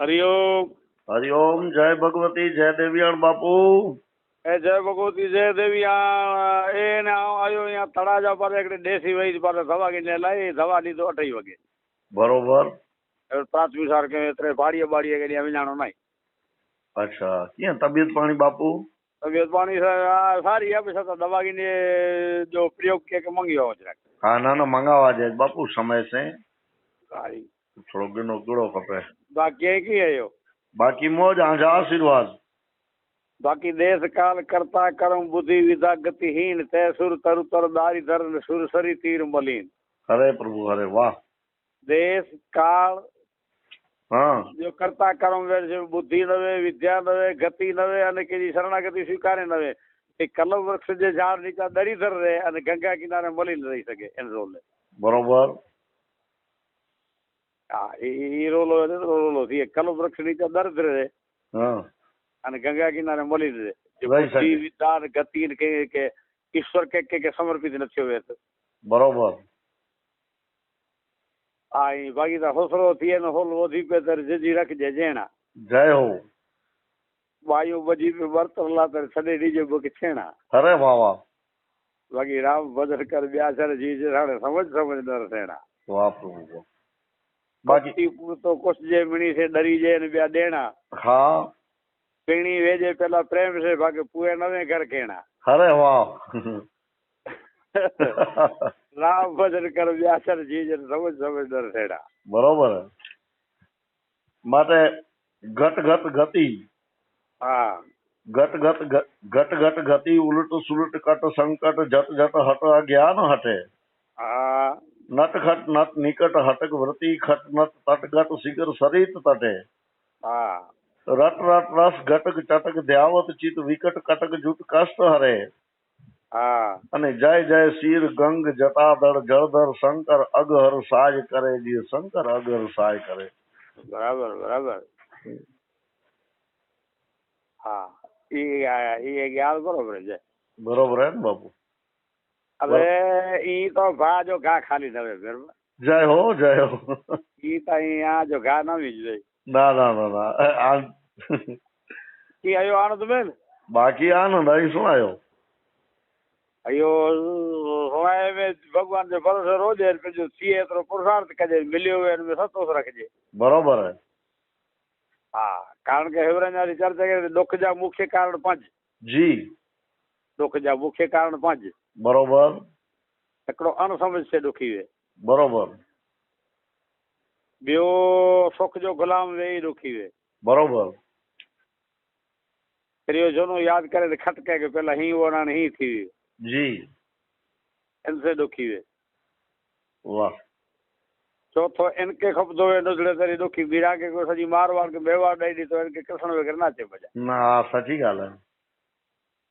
હરિઓમ. હરિઓમ જય ભગવતી જય દેવિયાણ બાપુ. એ જય ભગવતી જય દેવી આ એને આવ્યો અહીંયા તળાજા પર એક દેશી વૈદ પાસે દવા ગીને લઈ દવા લીધો અઢી વાગે. બરોબર. પ્રાથમિક સાર કે ત્રે બાડીએ બાડીએ કે વિનાણો નહીં અચ્છા ક્યાં તબિયત પાણી બાપુ? તબિયત પાણી સારી આપે છે દવા ગીને જો પ્રયોગ કે મંગ્યો જરાક. હા ના ના મંગાવા જાય. બાપુ સમય છે. સારી. થોડો ઘણો કીડો ખપે બાકી એ કી આવ્યો બાકી મોજ આજા આશીર્વાદ બાકી દેશ કાલ કરતા કરમ બુદ્ધિ વિધા ગતિહીન તે સુર તરુ તર દારી ધર ને સુર સરી તીર મલીન હરે પ્રભુ હરે વાહ દેશ કાળ હા જો કરતા કર્મ વેર છે બુદ્ધિ નવે વિદ્યા નવે ગતિ નવે અને કે શરણાગતિ સ્વીકારે નવે એ કલમ વૃક્ષ જે ઝાડ નીચે દરીધર રહે અને ગંગા કિનારે મળીને રહી શકે એનો રોલ છે. બરોબર હા એ એ રોલો રોલો થી કલમ વૃક્ષ નીચે દર્દ રહે. હા. અને ગંગા કિનારે મળીને રહે. અને ગતિ કે કે ઈશ્વર કે સમર્પિત નથી હોય બરોબર. ભાગીતા હોસરો થી એનો હોલ વધી પેતર જજી રાખજે જેણા. જય હો. વાયુ બજી પે વર્તર લાતર સડે ડીજે બોકે છેણા. વાહ વાહ. બાકી રામ ભજન કર બ્યાસર જી રાણે સમજ સમજ દર સેણા વાહ પ્રભુ વાહ. બાકી પૂરતો કોશ જે મણી છે ડરી જાય ને બ્યા દેણા. હા. પીણી વેજે પેલા પ્રેમ છે બાકી પુએ નવે ઘર કેણા. અરે વાહ. રામ ભજન કર વ્યાસર જીજ સમજ સમજ દર સેણા બરોબર. માટે ઘટ ઘટ ગતિ. હા. ઘટ ઘટ ઘટ ઘટ ગતિ ઉલટ સુલટ કટ સંકટ જટ જટ હટ જ્ઞાન હટે. હા. નટ ખટ નટ નિકટ હટક વ્રતિ ખટ નટ તટગટ શિખર સરિત તટે હા રટ રટ રસ ઘટક ચટક ધ્યાવત ચિત વિકટ કટક જૂટ કષ્ટ હરે હા અને જય જય શીર ગંગ જટાદળ જળધર શંકર અગહર સાય કરે જે શંકર અગહર સાય કરે બરાબર બરાબર હા એ એ યાદ બરોબર છે બરોબર હે ને બાપુ હવે ઈ તો ભા જો ઘા ખાલી નવે બરાબર? જય હો જય હો. ઈ તો અહીંયા જો ઘા નવી જ રહી. ના ના ના ના. આ- કી આયો આનંદ બેન? બાકી આનંદ અહીં શું આવ્યો અયો હોય મે ભગવાન જે ભરોસે રોજે કજો સીએ તો પુરુષાર્થ કજે મિલ્યો હોય એને સંતોષ રાખજે. બરોબર હે. હા કારણ કે હેવરાની ચર્ચા કે દુઃખ જા મુખ્ય કારણ પાંચ. જી. દુઃખ જા મુખ્ય કારણ પાંચ. બરોબર? એકડો અણસમજ છે દુખી વે. બરોબર. બ્યો સુખ જો ગુલામ વે ઈ દુઃખી વે. બરોબર. ફરી જોનું યાદ કરે તો ખટકે કે પેલા હી ઓના ને હી થી જી. એનસે દુઃખી વે. વાહ. ચોથો એનકે ખપતો હોય નજડે તારી દુઃખી બીરા કે કોઈ સજી મારવાર કે બેવાર દઈ દી તો એનકે કૃષ્ણ વગર નાચે મજા ના આ સાચી ગાલ હે.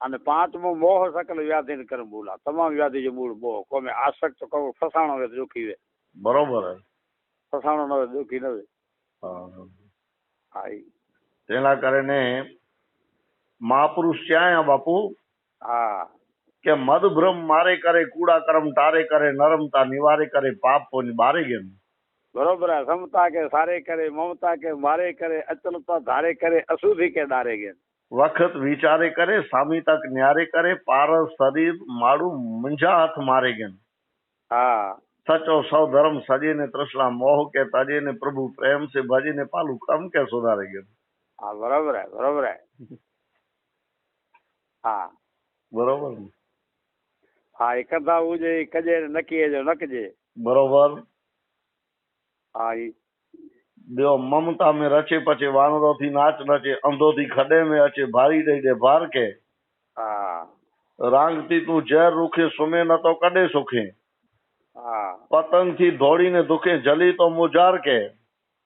અને પાંચમો મોહ સકલ વ્યાધિ ને કર્મ બોલા તમામ વ્યાધિ જે મૂળ મોહ. કોમે આસક્ત કહો ફસાણો વે દુખી વે બરોબર હે. ફસાણો ન દુખી ન હોય. હા. તેના કારણે મહાપુરુષ ક્યાં બાપુ? હા. કે મદ ભ્રમ મારે કરે કૂડા કર્મ તારે કરે નરમતા નિવારે કરે પાપ પોની બારે ગેમ બરોબર. સમતા કે સારે કરે મમતા કે મારે કરે અચલતા ધારે કરે અશુદ્ધિ કે ડારે કે વખત વિચારે કરે સામી તક ન્યારે કરે પારસ શરીર માડું મંજા હાથ મારે ગેમ. હા. સચો સૌ ધર્મ સજીને તૃષ્ણા મોહ કે તજીને પ્રભુ પ્રેમ સે ભજીને પાલું કમ કે સુધારે ગયું હા બરોબર હે બરોબર હે. હા. બરોબર હા એ કરતા હું જે કજે ને નકીએ જો નકજે બરોબર. હા ઈ દેવ મમતા મેં રચે પછી વાનરો થી નાચ નચે અંધો થી ખડે મેં અચે ભારી દઈ દે ભાર કે. थी ઝેર રૂખે સુમે ન તો કડે સુખે. હા. પતંગથી દોડીને દુખે જલી તો મુજાર કે.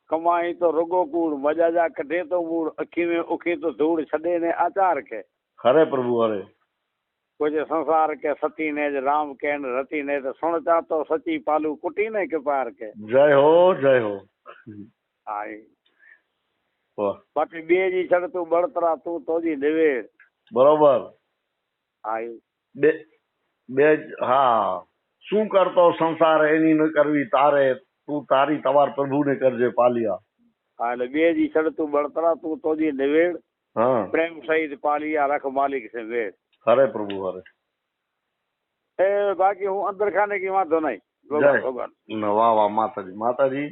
કમાઈ તો રગો કૂડ મજા જા કઢે તો મૂળ અખી में ઉખી તો ધૂળ છડે ને આચાર કે. હરે પ્રભુ હરે. કોઈ संसार સંસાર કે સતી ને જ રામ કે ને રતી ને તો સુણતા તો સચી પાલું કુટી ને કે. પાર કે જય હો ઈ. બાકી બે ની છડ તું બળતરા તું તોજી દેવે. બરોબર. હા. બે બે હા. શું કરતો સંસાર એની ન કરવી તારે તું તારી તમાર પ્રભુને કરજે પાલિયા. હા એટલે બે જી ચડતું બળતરા તું તોજી નિવેડ હા. પ્રેમ સહિત પાલિયા રખ માલિક છે વેડ હરે પ્રભુ હરે. એ બાકી હું અંદર ખાને કી વાંધો નહીં. ભગવાન વાહ વાહ માતાજી. માતાજી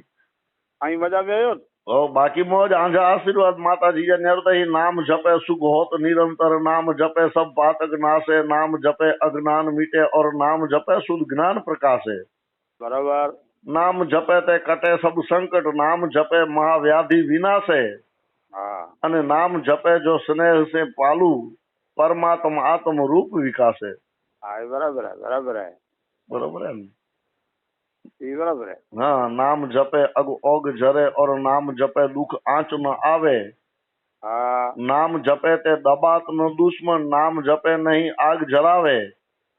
અહીં મજા ગયો આવ્યો બાકી મોજ આંધા આશીર્વાદ માતાજી નેરતા નામ જપે સુખ હોત નિરંતર નામ જપે સબ પાતક નાશે નામ જપે અજ્ઞાન મીટે ઓર નામ જપે શુદ્ધ જ્ઞાન પ્રકાશે. બરાબર. નામ જપે તે કટે સબ સંકટ નામ જપે મહાવ્યાધિ વિનાશે. અને નામ જપે જો સ્નેહ સે પાલુ પરમાત્મા આત્મ રૂપ વિકાસે બરાબર બરાબર બરાબર એમ બરાબર હા. નામ જપે અગ ઓગ જરે ઓર નામ જપે દુખ આંચ ન આવે. હા. નામ જપે તે દબાત નો દુશ્મન નામ જપે નહીં આગ જરાવે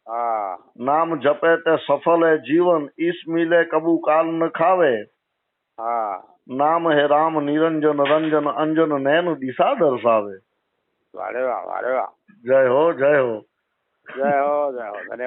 હા. નામ જપે તે સફલ હે જીવન ઈસ મિલે કબુ કાલ ન ખાવે. હા. નામ હે રામ નિરંજન રંજન અંજન નૈન દિશા દર્શાવે. વારે વાહ વારે વાહ. જય હો જય હો. જય હો જય હો.